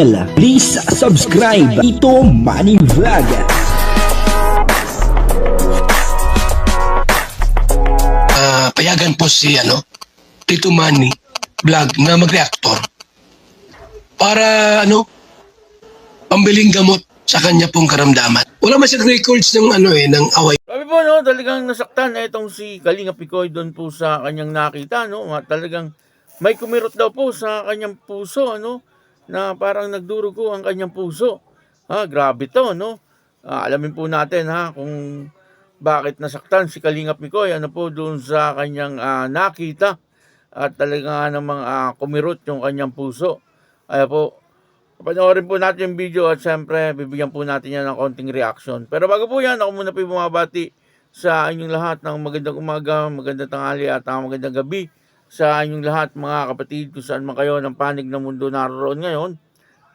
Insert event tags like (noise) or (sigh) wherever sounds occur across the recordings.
Please subscribe Ito Money Vlog. Ah, payagan po si ano, Tito Manny vlog na mag-reactor para ano, pambiling gamot sa kanya pong karamdaman. Wala man siyang records ng ano eh, ng away. Sabi po, no, talagang nasaktan na itong si Kalinga Picoy doon po sa kanyang nakita, no? Talagang may kumirot daw po sa kanyang puso, ano? Na parang nagdurugo ang kanyang puso. Ha, grabe to, no? Ah, alamin po natin, ha, kung bakit nasaktan si Kalinga Picoy, ano po doon sa kanyang ah, nakita. At talaga namang ah, kumirot yung kanyang puso. Ay po, Panoorin po natin yung video at siyempre bibigyan po natin yan ng konting reaction. Pero bago po yan, ako muna po bumabati sa inyong lahat ng magandang umaga, magandang tanghali at ah, magandang gabi sa inyong lahat mga kapatid kung saan man kayo ng panig ng mundo naroon ngayon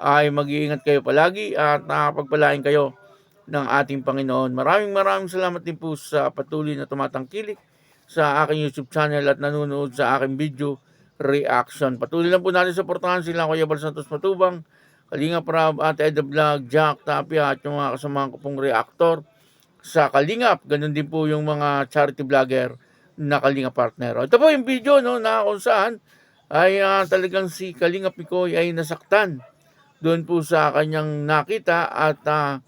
ay mag-iingat kayo palagi at nakapagpalain kayo ng ating Panginoon. Maraming maraming salamat din po sa patuloy na tumatangkilik sa aking YouTube channel at nanonood sa aking video reaction. Patuloy lang po natin suportahan sila Kuya Bal Santos Matubang, Kalinga Prab, Ate Eda Vlog, Jack Tapia at yung mga kasamahan ko pong reactor sa Kalingap. Ganun din po yung mga charity vlogger na Kalinga partner. Ito po yung video no, na kung saan ay ah, talagang si Kalinga Picoy ay nasaktan doon po sa kanyang nakita at ah,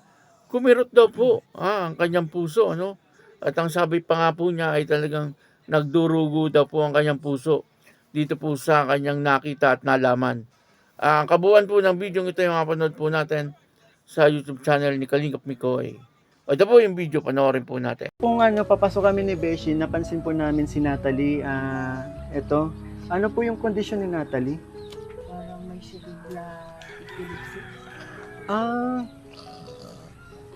kumirot daw po ah, ang kanyang puso. Ano? At ang sabi pa nga po niya ay talagang nagdurugo daw po ang kanyang puso dito po sa kanyang nakita at nalaman. Ah, ang kabuuan po ng video ito yung mapanood po natin sa YouTube channel ni Kalingap Mikoy. O, Ito po yung video, panoorin po natin. Kung ano, papasok kami ni Beshi, napansin po namin si Natalie, ah, eto, ano po yung kondisyon ni Natalie? Parang may sigla epilepsy. Ah,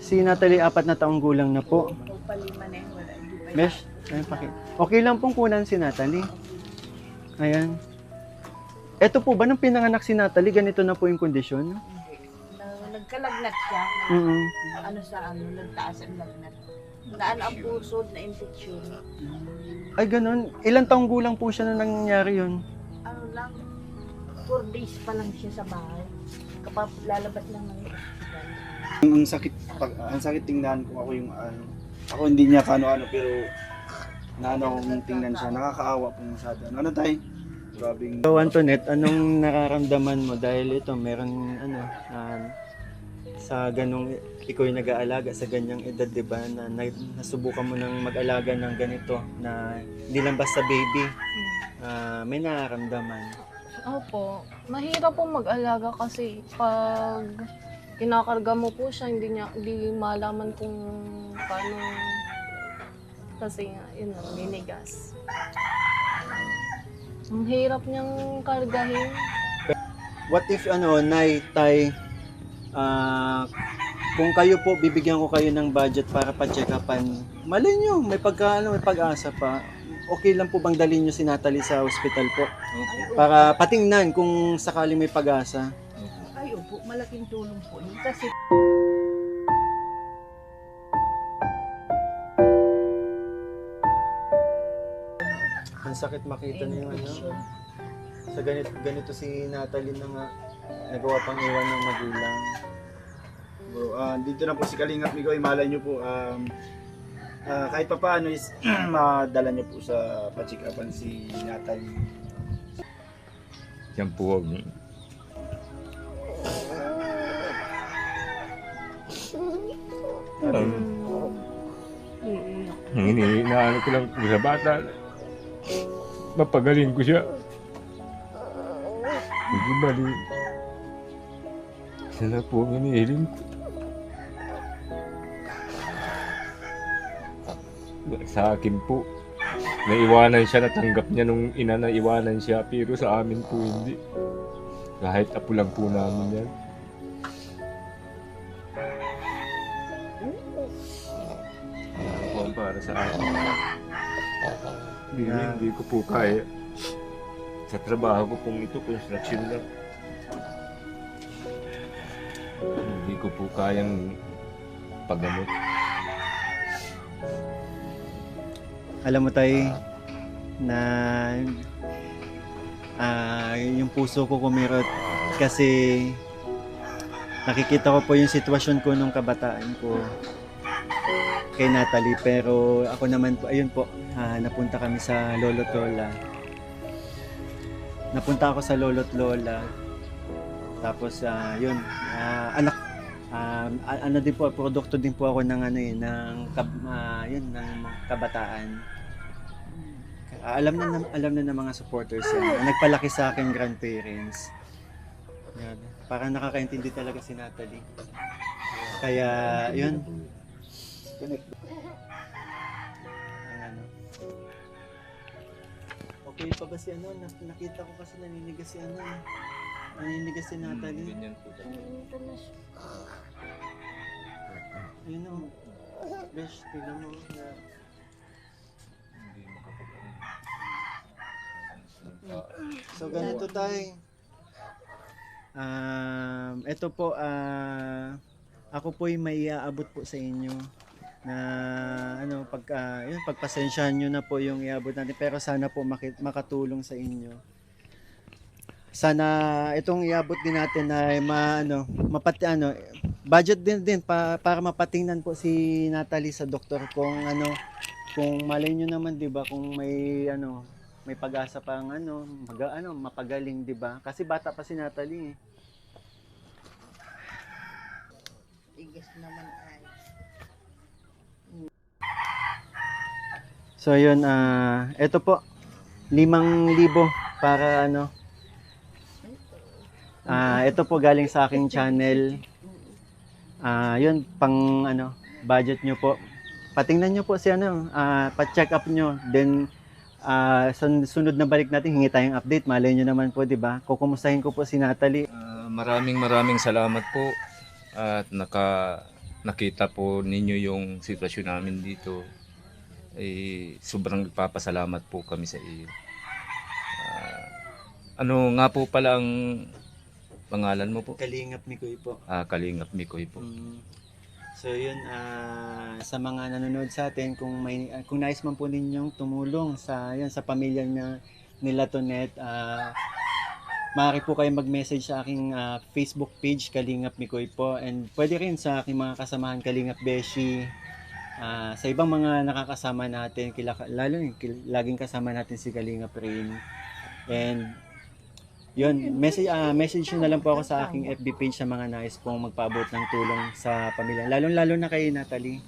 si Natalie apat na taong gulang na po. O palima na yun, wala. Hindi pa Besh, ayun, paki. Okay lang pong kunan si Natalie. Ayan. Eto po ba, nung pinanganak si Natalie, ganito na po yung kondisyon? Nagkalagnat siya. Mm Ano sa ano, nagtaas ang lagnat. Naan ang puso na infection. Ay, ganun. Ilang taong gulang po siya na nangyari yun? Ano lang, 4 days pa lang siya sa bahay. Kapag lalabas lang ng hospital. Ang, ang sakit pag ang sakit tingnan kung ako yung ano. Ako hindi niya kano-ano pero naano akong tingnan siya. Nakakaawa po masyado. Ano tay? Grabing So, Antoinette, anong nararamdaman mo dahil ito, meron ano, ah, sa ganong ikaw yung nag-aalaga sa ganyang edad, di ba, na, na nasubukan mo nang mag-alaga ng ganito, na hindi lang basta baby, ah, may nararamdaman. Opo. Mahirap po mag-alaga kasi pag kinakarga mo po siya, hindi niya hindi malaman kung paano kasi nga, yun lang, ninigas. Ang hirap niyang kargahin. What if, ano, Nay, Tay, ah, kung kayo po, bibigyan ko kayo ng budget para pa-check upan, malay nyo, may pagka, ano, may pag-asa pa. Okay lang po bang dalhin nyo si Natalie sa hospital po? Para patingnan kung sakaling may pag-asa. Ay, opo, malaking tulong po yun. Kasi Ang sakit makita niyo ano. Sa ganito, ganito si Natalie na nga nagawa pang iwan ng magulang. bro, ah, dito na po si Kalingap Migoy. Malay niyo po um, ah, kahit pa paano is (clears throat) madala niyo po sa pachikapan si Natalie. Yan po ang ang ang iniinaan ko lang sa bata. Mapagaling ko siya. Hindi mali. Na po ang inihiling ko. Sa akin po, naiwanan siya, natanggap niya nung ina na iwanan siya, pero sa amin po hindi. Kahit apo lang po namin yan. Para sa akin? Hindi, hindi ko po kaya. Sa trabaho ko pong ito, construction lang. Hindi ko po kayang paggamot. Alam mo tay na ah, yung puso ko kumirot kasi nakikita ko po yung sitwasyon ko nung kabataan ko kay Natalie. Pero ako naman po ayun po ah, napunta kami sa lolo't lola. Napunta ako sa lolo't lola tapos ah, yun ah, anak a- ano din po produkto din po ako ng ano yun ng kab- ah, yun ng kabataan Ah, alam na alam na ng mga supporters yan nagpalaki sa akin grandparents yan. parang nakakaintindi talaga si Natalie kaya yun Ang ano. Okay pa ba si ano? Nak- Nakita ko kasi naninigas si ano. Naninigas si Natalie. Ganyan po. Ito na siya. Ayun o. Besh, tignan mo. Na, Hindi makapag- so ganito tayo. Um, ito po, ah, ako po ay may iaabot po sa inyo na ano pag ah, yun pagpasensyahan niyo na po yung iabot natin pero sana po maki- makatulong sa inyo. Sana itong iabot din natin ay ma ano mapati ano budget din din pa, para mapatingnan po si Natalie sa doktor kung ano kung malay nyo naman 'di ba kung may ano may pag-asa pang ano mag, ano mapagaling 'di ba kasi bata pa si Natalie eh. Tigas naman ay. So yun, ah ito po, limang libo para ano. Ah, ito po galing sa aking channel. Ah, yun pang ano, budget nyo po. Patingnan nyo po si ano, ah pa-check up nyo. Then ah sun- sunod na balik natin, hingi tayong update. Malay nyo naman po, 'di ba? Kukumustahin ko po si Natalie. Ah, maraming maraming salamat po at naka nakita po ninyo yung sitwasyon namin dito. Eh, sobrang nagpapasalamat po kami sa iyo. Ah, ano nga po pala ang pangalan mo po? Kalingap ni Kuy po. Ah, Kalingap Mikoy po. Mm. So yun, ah, sa mga nanonood sa atin, kung may ah, kung nais man po ninyong tumulong sa yan sa pamilya na nila Tonet, ah maaari po kayo mag-message sa aking ah, Facebook page Kalingap Mikoy po and pwede rin sa aking mga kasamahan Kalingap Beshi ah, sa ibang mga nakakasama natin kila, lalo yung laging kasama natin si Kalingap Rain and yun, message, ah message nyo na lang po ako sa aking FB page sa mga nais pong magpaabot ng tulong sa pamilya. Lalong-lalo na kay Natalie.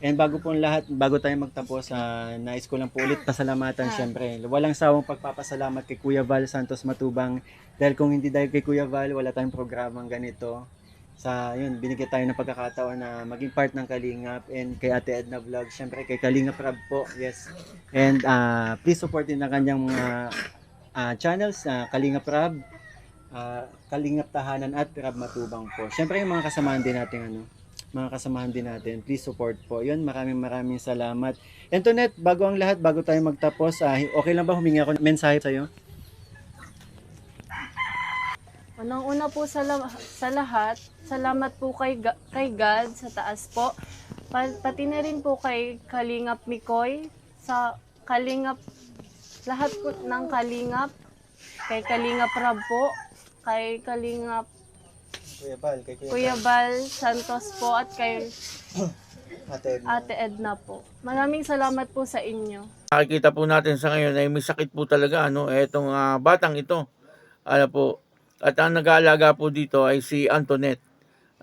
And bago po lahat, bago tayo magtapos, ah, nais ko lang po ulit pasalamatan syempre. Walang sawang pagpapasalamat kay Kuya Val Santos Matubang. Dahil kung hindi dahil kay Kuya Val, wala tayong programang ganito. Sa yun, binigyan tayo ng pagkakataon na maging part ng Kalingap and kay Ate Edna Vlog. Syempre kay Kalingap Rab po. Yes. And ah, please support din ang kanyang mga ah, channels, ah, Kalingap Rab, ah, Kalingap Tahanan at Rab Matubang po. Siyempre yung mga kasamahan din natin ano, mga kasamahan din natin, please support po. Yun, maraming maraming salamat. Internet, bago ang lahat, bago tayo magtapos, ah, okay lang ba humingi ako ng mensahe sa iyo? Unang-una po sa, la- sa lahat, salamat po kay, Ga- kay God sa taas po. Pa- pati na rin po kay Kalingap Mikoy, sa Kalingap, lahat po ng Kalingap, kay Kalingap Rab po, kay Kalingap Kuya Bal, kay Kuya, Kuya Bal Santos po at kay (clears throat) Ate Edna. Ate Edna po. Maraming salamat po sa inyo. Nakikita po natin sa ngayon ay may sakit po talaga ano etong ah, batang ito. Ano po. At ang nag-aalaga po dito ay si Antoinette.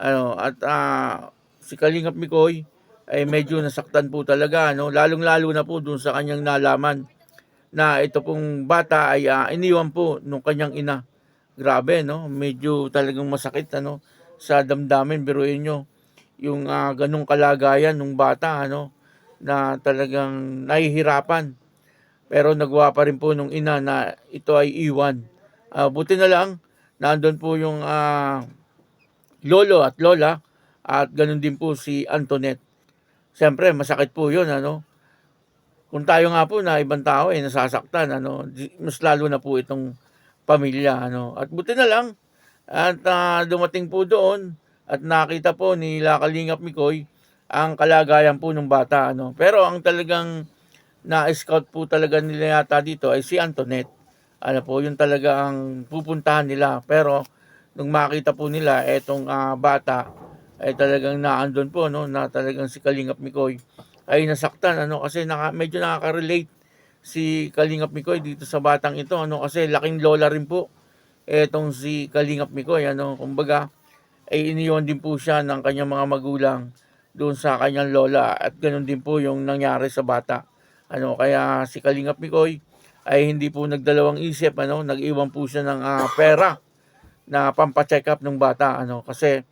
Ano at ah, si Kalingap Mikoy ay medyo nasaktan po talaga ano lalong-lalo na po dun sa kanyang nalaman na ito pong bata ay ah, iniwan po nung kanyang ina. Grabe no, medyo talagang masakit ano sa damdamin biruin nyo yung ah, ganung kalagayan ng bata ano na talagang nahihirapan. Pero nagawa pa rin po nung ina na ito ay iwan. Ah, buti na lang, nandun po yung ah, lolo at lola at ganun din po si Antoinette. Siyempre, masakit po yun, ano. Kung tayo nga po na ibang tao ay nasasaktan, ano, mas lalo na po itong pamilya, ano. At buti na lang, at ah, dumating po doon at nakita po ni Kalingap Mikoy ang kalagayan po ng bata ano. Pero ang talagang na-scout po talaga nila yata dito ay si Antoinette. Ano po yun talaga ang pupuntahan nila. Pero nung makita po nila etong ah, bata ay talagang naandun po no na talagang si Kalingap Mikoy ay nasaktan ano kasi naka, medyo nakaka-relate si Kalingap Mikoy dito sa batang ito ano kasi laking lola rin po etong si Kalingap Mikoy ano kumbaga ay iniyon din po siya ng kanyang mga magulang doon sa kanyang lola at ganoon din po yung nangyari sa bata. Ano kaya si Kalingap Mikoy ay hindi po nagdalawang isip ano nag-iwan po siya ng ah, pera na pampacheck up ng bata ano kasi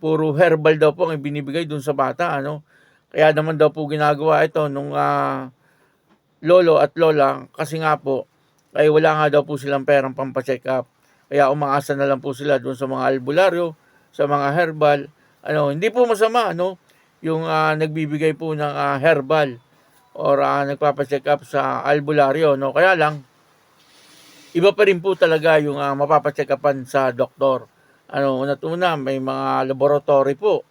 puro herbal daw po ang binibigay doon sa bata ano kaya naman daw po ginagawa ito nung ah, lolo at lola kasi nga po ay wala nga daw po silang perang pampacheck up kaya umaasa na lang po sila doon sa mga albularyo sa mga herbal ano hindi po masama ano yung ah, nagbibigay po ng ah, herbal or ah, nagpapacheck up sa albularyo no kaya lang iba pa rin po talaga yung uh, mapapacheck upan sa doktor. Ano, una una may mga laboratory po.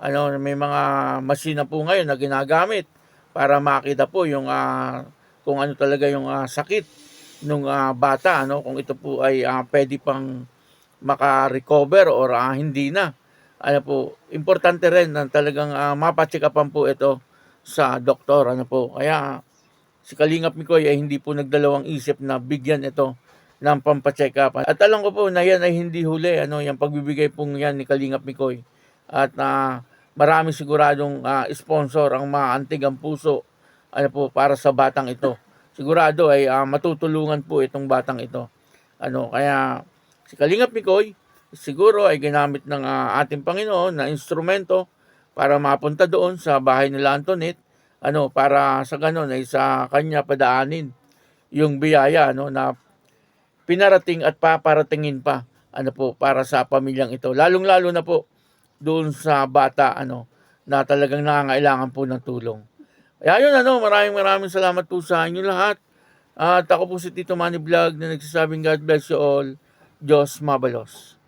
Ano, may mga masina po ngayon na ginagamit para makita po yung ah, kung ano talaga yung ah, sakit ng bata, ano, kung ito po ay ah, pwede pang maka-recover or ah, hindi na. Ano po, importante rin na talagang uh, mapacheck upan po ito sa doktor. Ano po, kaya si Kalingap Mikoy ay hindi po nagdalawang isip na bigyan ito ng pampacheck up. At alam ko po na yan ay hindi huli, ano, yung pagbibigay pong yan ni Kalingap Mikoy. At na marami siguradong ah, sponsor ang maantig ang puso ano po, para sa batang ito. Sigurado ay ah, matutulungan po itong batang ito. Ano, kaya si Kalingap Mikoy, siguro ay ginamit ng ah, ating Panginoon na instrumento para mapunta doon sa bahay nila Antoinette ano para sa ganun ay sa kanya padaanin yung biyaya no na pinarating at paparatingin pa ano po para sa pamilyang ito lalong lalo na po doon sa bata ano na talagang nangangailangan po ng tulong. Kaya yun ano maraming maraming salamat po sa inyo lahat. At ako po si Tito Manny Vlog na nagsasabing God bless you all. Diyos mabalos